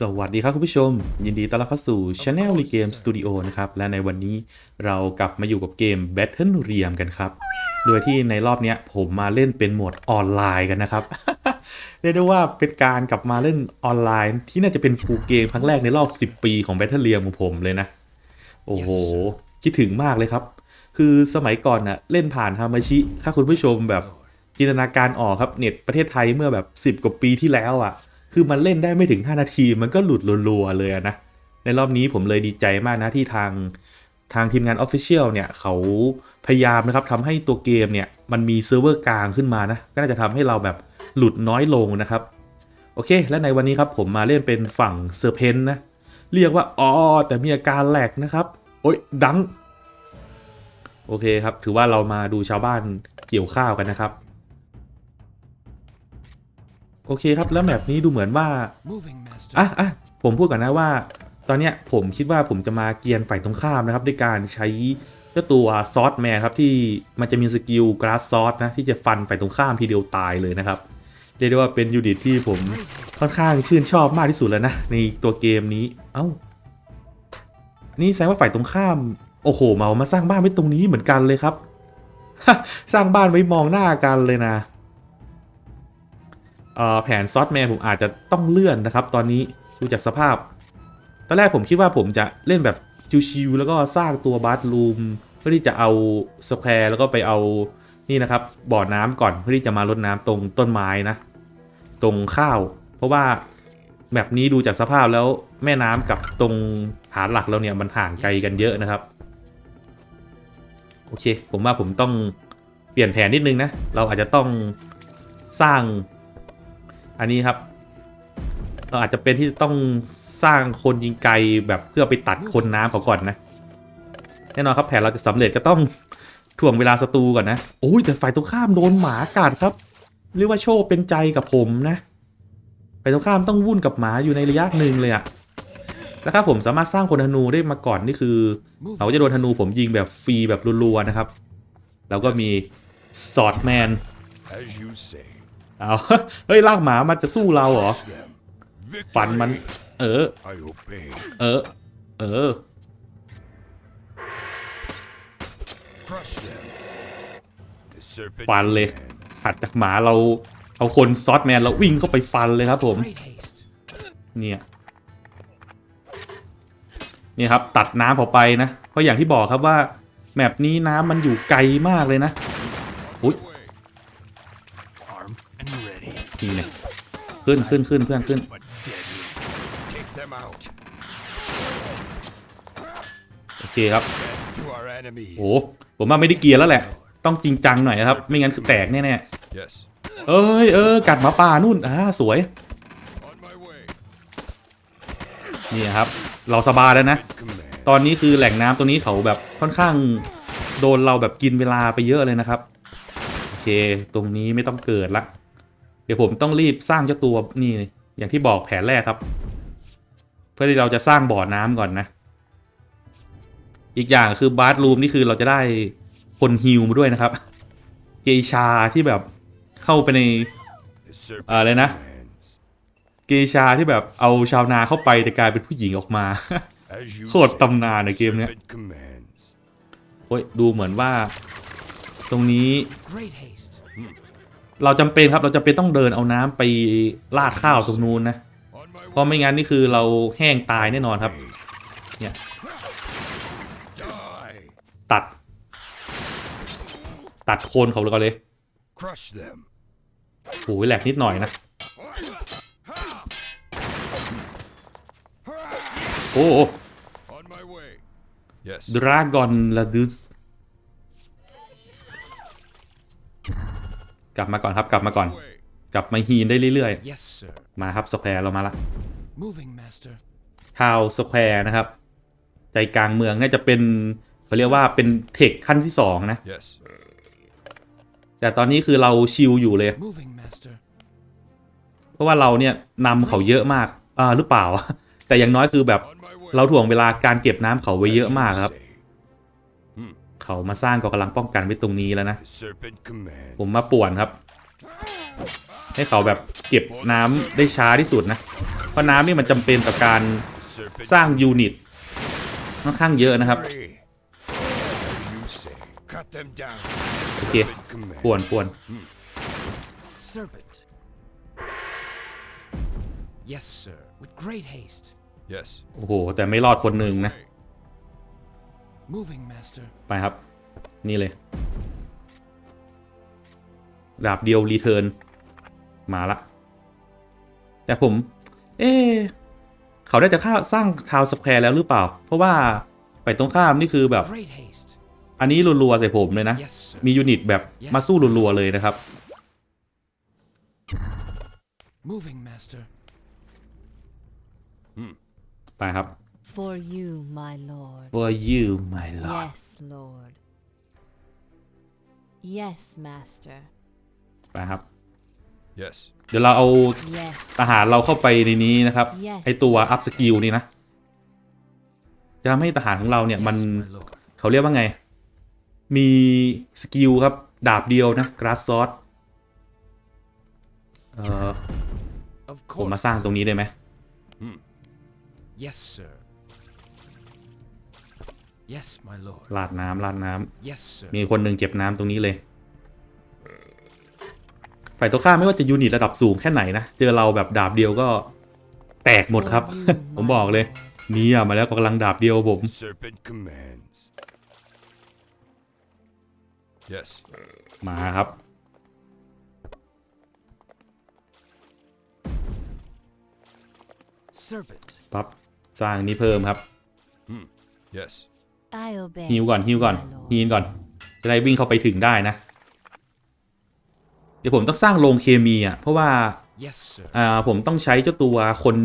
สวัสดีครับคุณผู้ชม ยินดีต้อนรับเข้าสู่ Channel r e Game Studio นะครับ และในวันนี้เรากลับมาอยู่กับเกม Battle r e a m กันครับ โดยที่ในรอบนี้ผมมาเล่นเป็นโหมดออนไลน์กันนะครับ เรียกได้ว่าเป็นการกลับมาเล่นออนไลน์ที่น่าจะเป็นฟูลเกมครั้งแรกในรอบ 10 ปีของ Battle r e a m ของผมเลยนะ โอ้โห คิดถึงมากเลยครับ คือสมัยก่อนน่ะเล่นผ่านฮามาชิถ้าคุณผู้ชมแบบจินตนาการออกครับเน็ตประเทศไทยเมื่อแบบ 10 กว่าปีที่แล้วอะ คือมันเล่นได้ไม่ถึง 5 นาที มันก็หลุดรัวๆเลยนะ ในรอบนี้ผมเลยดีใจมากนะที่ทางทางทีมงาน Official เนี่ยเขาพยายามนะครับทำให้ตัวเกมเนี่ยมันมีเซิร์ฟเวอร์กลางขึ้นมานะ ก็น่าจะทำให้เราแบบหลุดน้อยลงนะครับ โอเค และในวันนี้ครับผมมาเล่นเป็นฝั่งเซอร์เพนนะ เรียกว่าอ๋อแต่มีอาการแหลกนะครับ โอ๊ยดัง โอเคครับ ถือว่าเรามาดูชาวบ้านเกี่ยวข้าวกันนะครับ อเคครับแล้วแบบนี้ดูเหมือนว่าอะอะผมพูดก่อนนะว่า ตอนเนี้ยผมคิดว่าผมจะมาเกียนฝ่ายตรงข้ามนะครับด้วยการใช้เจ้าตัวซอสแมนครับที่มันจะมีสกิลกราสซอสนะที่จะฟันฝ่ายตรงข้ามทีเดียวตายเลยนะครับเรียกได้ว่าเป็นยูนิตที่ผมค่อนข้างชื่นชอบมากที่สุดแล้วนะในตัวเกมนี้ เอ้า นี่แสดงว่าฝ่ายตรงข้าม โอ้โหมามาสร้างบ้านไว้ตรงนี้เหมือนกันเลยครับ สร้างบ้านไว้มองหน้ากันเลยนะ แผนซอสแมนผมอาจจะต้องเลื่อนนะครับ ตอนนี้ดูจากสภาพ ตอนแรกผมคิดว่าผมจะเล่นแบบชิวๆแล้วก็สร้างตัวบาร์รูมเพื่อที่จะเอาสแควร์แล้วก็ไปเอานี่นะครับบ่อน้ำก่อนเพื่อที่จะมารดน้ำตรงต้นไม้นะ ตรงข้าว เพราะว่าแบบนี้ดูจากสภาพแล้วแม่น้ำกับตรงฐานหลักเราเนี่ยมันห่างไกลกันเยอะนะครับ โอเค ผมว่าผมต้องเปลี่ยนแผนนิดนึงนะ เราอาจจะต้องสร้าง อันนี้ครับ เราอาจจะเป็นที่ต้องสร้างคนยิงไกลแบบเพื่อไปตัดคนน้ำเขาก่อนนะ แน่นอนครับแผนเราจะสำเร็จก็ต้องถ่วงเวลาศัตรูก่อนนะโอ้ยแต่ฝ่ายตรงข้ามโดนหมากัดครับเรียกว่าโชคเป็นใจกับผมนะฝ่ายตรงข้ามต้องวุ่นกับหมาอยู่ในระยะหนึ่งเลยอะแล้วถ้าผมสามารถสร้างคนธนูได้มาก่อนนี่คือเขาจะโดนธนูผมยิงแบบฟรีแบบรัวๆนะครับ แล้วก็มีสอดแมน เอาเฮ้ยลากหมามันจะสู้เราเหรอฟันมัน เออ เออ เออ ฟันเลย commands. ถัดจากหมาเราเอาคนซอสแมนเราวิ่งเข้าไปฟันเลยครับผม เนี่ยนี่ครับ ตัดน้ำออกไปนะ เพราะอย่างที่บอกครับว่า แมปนี้น้ำมันอยู่ไกลมากเลยนะอุ้ย ready, นี่เนี่ยขึ้นขึ้นขึ้นเพื่อนขึ้นโอเคครับโอ้ผมว่าไม่ได้เกียร์แล้วแหละ ต้องจริงจังหน่อยนะครับ ไม่งั้นคือแตกแน่ๆเอ้ยเออกัดหมาป่านู่นอ่าสวยนี่ครับ เราสบายแล้วนะ ตอนนี้คือแหล่งน้ำตรงนี้เขาแบบค่อนข้างโดนเราแบบกินเวลาไปเยอะเลยนะครับ โอเค ตรงนี้ไม่ต้องเกิดละ เดี๋ยวผมต้องรีบสร้างเจ้าตัวนี่อย่างที่บอกแผนแรกครับ เพื่อที่เราจะสร้างบ่อน้ำก่อนนะ อีกอย่างคือบาร์รูมนี่คือเราจะได้คนฮิลมาด้วยนะครับ เกชาที่แบบเข้าไปในอะไรนะ เกชาที่แบบเอาชาวนาเข้าไปแต่กลายเป็นผู้หญิงออกมาโคตรตำนานในเกมเนี้ยโอ้ยดูเหมือนว่า ตรงนี้ เราจำเป็นครับเราจำเป็นต้องเดินเอาน้ำไปราดข้าวตรงนู้นนะ On my เพราะ way. ไม่งั้นนี่คือเราแห้งตายแน่นอนครับ เนี่ย Die. ตัด ตัดโคนเขาเลยก่อนเลย Crush them. โอ้ยแหลกนิดหน่อยนะ โอ้โ On my way. Yes. ดราก้อนลาดุส กลับมาก่อนครับกลับมาก่อน Way. กลับมาฮีนได้เรื่อย Yes, sir. ๆมาครับสแควร์เรามาละ Moving, Master. ทาวสแควร์นะครับ ใจกลางเมืองน่าจะเป็นเขาเรียกว่าเป็นเทคขั้นที่สองนะ Yes. แต่ตอนนี้คือเราชิลอยู่เลย Moving, Master. เพราะว่าเราเนี่ยนำเขาเยอะมากอ่าหรือเปล่า แต่อย่างน้อยคือแบบ On my way. เราถ่วงเวลาการเก็บน้ำเขาไว้เยอะ As you มากครับ say. เขามาสร้างกองกำลังป้องกันไว้ตรงนี้แล้วนะ The serpent commands. ผมมาป่วนครับ ให้เขาแบบเก็บน้ำได้ช้าที่สุดนะ เพราะน้ำนี่มันจำเป็นต่อการ Serpent สร้างยูนิตค่อนข้างเยอะนะครับ free. As you say. Cut them down. โอเค Serpent command. ป่วนป่วน Serpent. Yes, sir. With great haste. Yes. โอ้โห แต่ไม่รอดคนหนึ่งนะ Moving, master. ไปครับ นี่เลย ดาบเดียวรีเทิร์น มาละ แต่ผม เอ๊ะเขาได้จะค่าสร้างทาวน์สแควร์แล้วหรือเปล่า เพราะว่าไปตรงข้ามนี่คือแบบ Great haste. อันนี้รัวๆใส่ผมเลยนะ Yes, sir. มียูนิตแบบมาสู้รัวๆเลยนะครับ Moving, master. ไปครับ For you, my lord. for you my lord Yes, lord. Yes, master. ไปครับ Yes. เดี๋ยวเราเอา Yes. ทหารเราเข้าไปในนี้นะครับ Yes ไอตัวอัพสกิลนี่นะจะทำให้ทหารของเราเนี่ยมัน Yes, my lord. เขาเรียกว่าไง มีสกิลครับ ดาบเดียวนะกราสซอสเอ่อ Of ผม course. มาสร้างตรงนี้ได้ไหม Yes, sir. Yes, my lord. ลาดน้ำลาดน้ำ Yes, sir. มีคนหนึ่งเก็บน้ำตรงนี้เลยฝ่ายตัวข้ามไม่ว่าจะยูนิตระดับสูงแค่ไหนนะ เจอเราแบบดาบเดียวก็แตกหมดครับ For you, ผม my บอกเลย lord. นี่อะมาแล้วกำลังดาบเดียวผม Serpent commands. Yes. มาครับ Serpent. ปั๊บสร้างนี้เพิ่มครับ Yes. I obey. ฮิวก่อนฮิวก่อน my lord. ฮีนก่อนจะได้วิ่งเข้าไปถึงได้นะ เดี๋ยวผมต้องสร้างโรงเคมีอะเพราะว่า Yes, sir. อ่าผมต้องใช้เจ้าตัวคน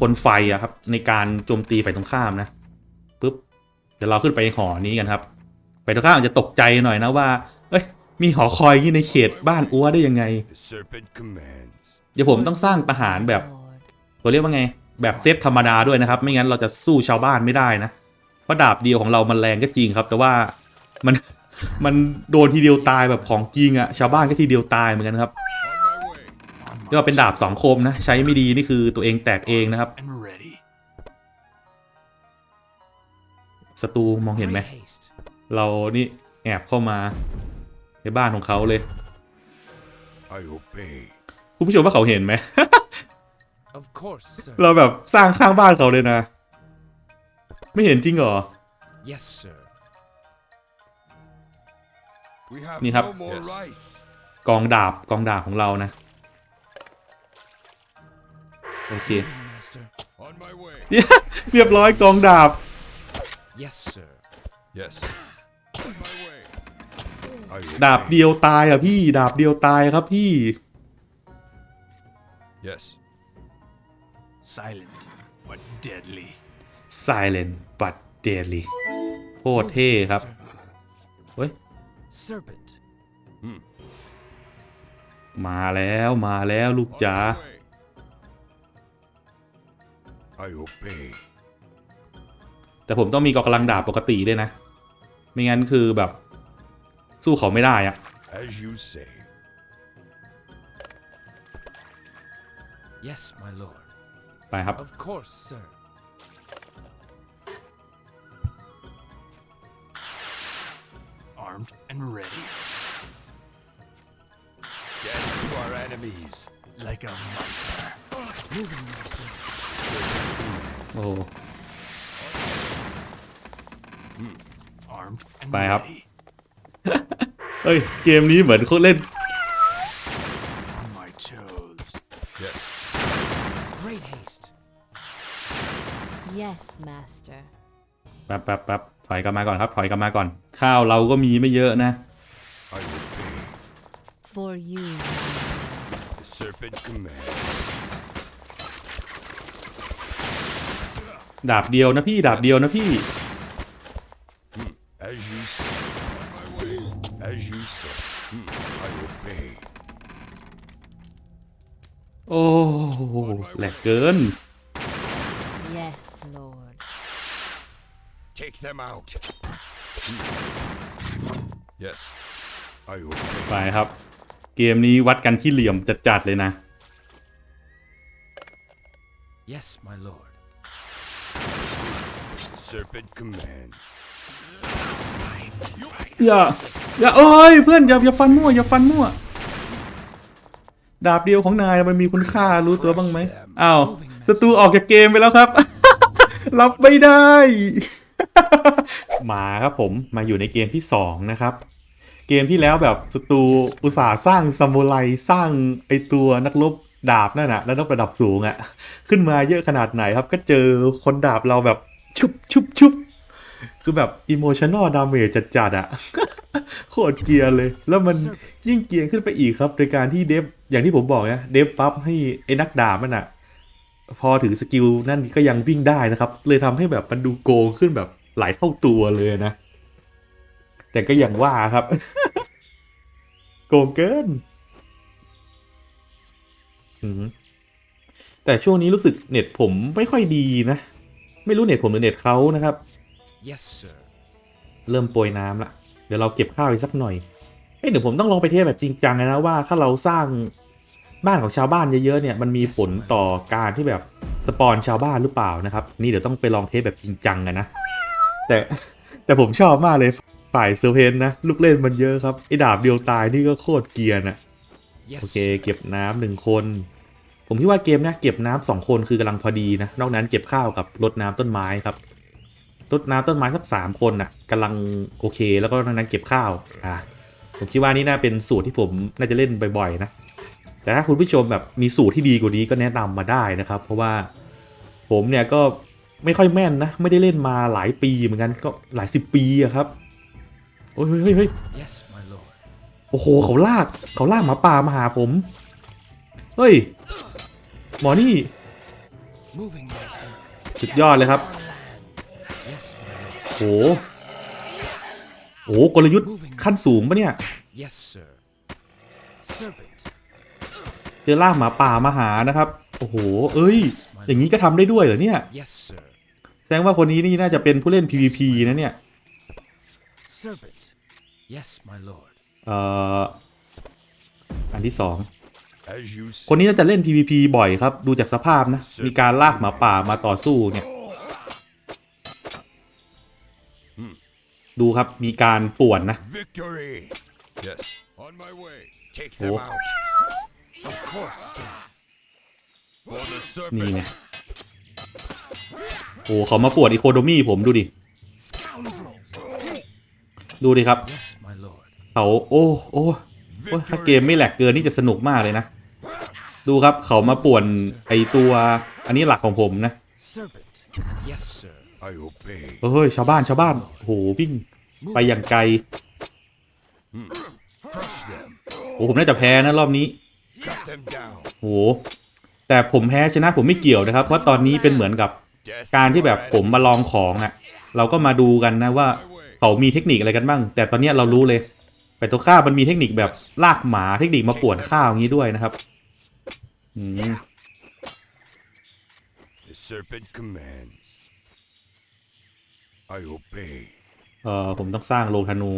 คนไฟอะครับ ในการโจมตีฝ่ายตรงข้ามนะปุ๊บเดี๋ยวเราขึ้นไปหอนี้กันครับฝ่ายตรงข้ามอาจจะตกใจหน่อยนะว่า เอ้ยมีหอคอยอย่างนี้ในเขตบ้านอัวได้ยังไง The serpent commands. เดี๋ยวผมต้องสร้างทหารแบบ My lord. เราเรียกว่าไง แบบเซตธรรมดาด้วยนะครับ ไม่งั้นเราจะสู้ชาวบ้านไม่ได้นะ เพราะดาบเดียวของเรามันแรงก็จริงครับ แต่ว่ามันมันโดนทีเดียวตายแบบของจริงอะชาวบ้านก็ทีเดียวตายเหมือนกันครับเรียกว่าเป็นดาบสองคมนะ ใช้ไม่ดีนี่คือตัวเองแตกเองนะครับศัตรูมองเห็นไหมเรานี่แอบเข้ามาในบ้านของเขาเลยคุณผู้ชมว่าเขาเห็นไหม เราแบบสร้างข้างบ้านเขาเลยนะ ไม่เห็นจริงเหรอ Yes, sir. We have Ni hap. no more Yes. rice. กองดาบกองดาบของเรานะ โอเค Moving, master. On my way. เรียบร้อยกองดาบ Yes, sir. Yes. On my way. I ดาบ obey. เดียวตายอะพี่ ดาบเดียวตายครับพี่ Yes. Silent, but deadly. Silent but deadly โคตรเท่ครับ master. เฮ้ย Serpent. มาแล้วมาแล้วลูก On จ๋า my way. I obey. แต่ผมต้องมีกองกำลังดาบปกติด้วยนะ ไม่งั้นคือแบบ สู้เขาไม่ได้อะ As you say. Yes, my lord. ไปครับ Of course, sir. Armed and ready. Death to our enemies. Like a viper. Moving, master. โอ้ Armed and Bye, up. ready. เฮ้ย เกมนี้เหมือนเขาเล่น On my toes. Yes. Great haste. Yes, master. แป๊บแป๊บแป๊บ ถอยกลับมาก่อนครับ ถอยกลับมาก่อน ข้าวเราก็มีไม่เยอะนะ I obey. For you, my lord. The serpent commands. ดาบเดียวนะพี่ดาบเดียวนะพี่ As you say. On my way. As you say. Hmm. I obey. โอ้แหลกเกิน Yes, lord. Take them out. Hmm. Yes. I obey. ไปครับ เกมนี้วัดกันที่เหลี่ยมจัดๆเลยนะ Yes, my lord. Serpent commands. อย่าอย่าเอ้ยเพื่อนอย่าอย่าฟันมั่วอย่าฟันมั่ว ดาบเดียวของนายมันมีคุณค่ารู้ตัวบ้างไหมอ้าวศัตรูออกจากเกมไปแล้วครับ รับไม่ได้ มาครับผมมาอยู่ในเกมที่สองนะครับ เกมที่แล้วแบบศัตรูอุตสาห์สร้างซามูไรสร้างไอตัวนักรบดาบนั่นนะแล้วนักระดับสูงอะ่ะ ขึ้นมาเยอะขนาดไหนครับ ก็เจอคนดาบเราแบบชุบชุบชุบคือแบบอิโมชัน a ลดาเมจจัดๆอะ่ะโคตรเกียร์เลย แล้วมันยิ่งเกียร์ขึ้นไปอีกครับ โดยการที่เดฟอย่างที่ผมบอกนะเดฟปั๊บให้ไอ้นักดาบมันอะ พอถือสกิลนั่นก็ยังวิ่งได้นะครับ เลยทำให้แบบมันดูโกงขึ้นแบบหลายเท่าตัวเลยนะ แต่ก็อย่างว่าครับ โกงเกินอืมแต่ช่วงนี้รู้สึกเน็ตผมไม่ค่อยดีนะ ไม่รู้เน็ตผมหรือเน็ตเขานะครับ Yes, sir. เริ่มโปรยน้ำละ เดี๋ยวเราเก็บข้าวอีกสักหน่อยเอ้ยเดี๋ยวผมต้องลองไปเทสแบบจริงจังนะว่าถ้าเราสร้าง บ้านของชาวบ้านเยอะๆเนี่ยมันมีผลต่อการที่แบบสปอนชาวบ้านหรือเปล่านะครับ นี่เดี๋ยวต้องไปลองเทสแบบจริงจังกันนะ แต่แต่ผมชอบมากเลยฝ่ายเซอร์เพนนะ ลูกเล่นมันเยอะครับ ไอ้ดาบเดียวตายนี่ก็โคตรเกรียร์นะ Yes, โอเค sir. เก็บน้ำหนึ่งคน ผมคิดว่าเกมเนี้ยเก็บน้ำสองคนคือกำลังพอดีนะ นอกนั้นเก็บข้าวกับรดน้ำต้นไม้ครับรดน้ำต้นไม้สักสามคนน่ะกำลังโอเค แล้วก็นอกนั้นเก็บข้าวอะผมคิดว่านี่น่าเป็นสูตรที่ผมน่าจะเล่นบ่อยๆนะ แต่ถ้าคุณผู้ชมแบบมีสูตรที่ดีกว่านี้ก็แนะนำมาได้นะครับ เพราะว่าผมเนี่ยก็ไม่ค่อยแม่นนะ ไม่ได้เล่นมาหลายปีเหมือนกันก็หลายสิบปีอะครับโอ้ยเฮ้ยเฮ้ยเฮ้ย Yes, my lord. โอ้โหเขาลากเขาลากหมาป่ามาหาผมเฮ้ยหมอนี่ Moving, master. สุดยอดเลยครับ Yes, my lord. โหโอ้โหกลยุทธ์ขั้นสูงปะเนี่ย Yes, sir. Serpent. เจอลากหมาป่ามาหานะครับ โอ้โห เอ้ย อย่างนี้ก็ทำได้ด้วยเหรอเนี่ย Yes, sir. แสดงว่าคนนี้นี่น่าจะเป็นผู้เล่น PVP นะเนี่ย Serpent. Yes, my lord. เอ่ออันที่สอง As you คน say. นี้น่าจะเล่น PVP บ่อยครับ ดูจากสภาพนะ มีการลากหมาป่ามาต่อสู้เนี่ยดูครับ มีการป่วนนะ Victory. Yes. On my way. Take them Oh. out. Of course, sir. For the นี่ serpent. ไงโอ้เขามาป่วนอีโคโดมี่ผมดูดิ ดูดิครับ Yes, my lord. เขาโอ้โอ้โอ้ถ้าเกมไม่แหลกเกินนี่จะสนุกมากเลยนะ ดูครับเขามาป่วนไอตัวอันนี้หลักของผมนะ Serpent. Yes, sir. I obey. เฮ้ยชาวบ้านชาวบ้านโอ้โหวิ่งไปอย่างไกล Crush them. โอ้ผมน่าจะแพ้นะรอบนี้ Cut them down. โอ้แต่ผมแพ้ชนะผมไม่เกี่ยวนะครับ เพราะตอนนี้เป็นเหมือนกับ Death การที่แบบ or ผมมาลองของอะ่ะ เราก็มาดูกันนะว่าเขามีเทคนิคอะไรกันบ้าง แต่ตอนเนี้ยเรารู้เลยแต่ตัวข้ามันมีเทคนิคแบบลากหมาเทคนิคมาป่วนข้าวอย่างนี้ด้วยนะครับอืม The serpent commands. I obey. เอ่อผมต้องสร้างโรงธนู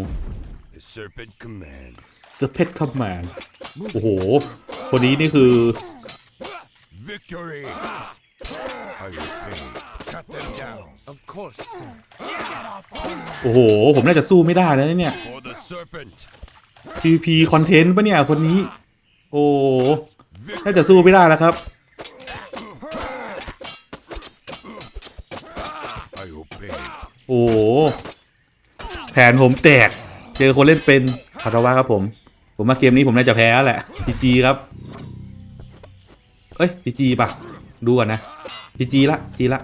The serpent commands. เซเพตคัมแมนโอ้โห คนนี้นี่คือ Victory. I obey. Cut them down. Of course, sir. โอ้โห ผมน่าจะสู้ไม่ได้แล้วเนี่ย For the serpent. PVP คอนเทนต์ปะเนี่ยคนนี้ โอ้น่าจะสู้ไม่ได้แล้วครับ I obey. โอ้โหแผนผมแตก เจอคนเล่นเป็นขอโทษว่าครับผม ผมมาเกมนี้ผมน่าจะแพ้แหละจีจีครับ เอ้ยจีจีป่ะ ดูก่อนนะจีจีละจีละ